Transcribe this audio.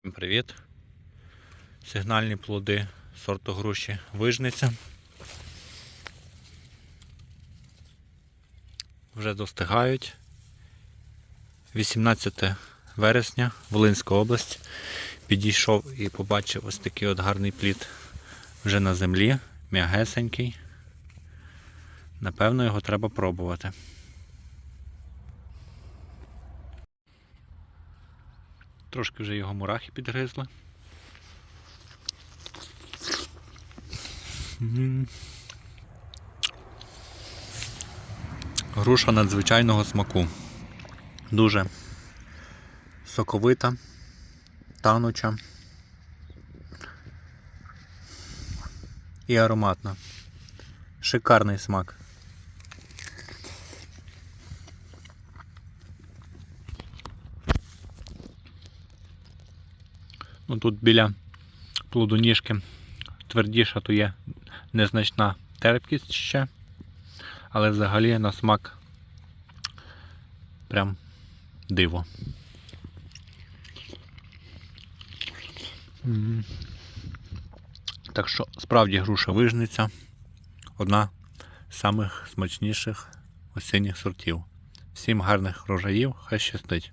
Всім Привіт! Сигнальні плоди сорту груші вижниця. Вже достигають. 18 вересня, Волинська область. Підійшов і побачив ось такий от гарний плід вже на землі, м'ягесенький. Напевно, його треба пробувати. Трошки вже його мурахи підгризли. Груша надзвичайного смаку. Дуже соковита, тануча і ароматна. Шикарний смак. Ну, тут біля плодоніжки твердіша, то є незначна терпкість ще. Але взагалі на смак прям диво. Так що справді груша вижниця одна з самих смачніших осінніх сортів. Всім гарних врожаїв, хай щастить!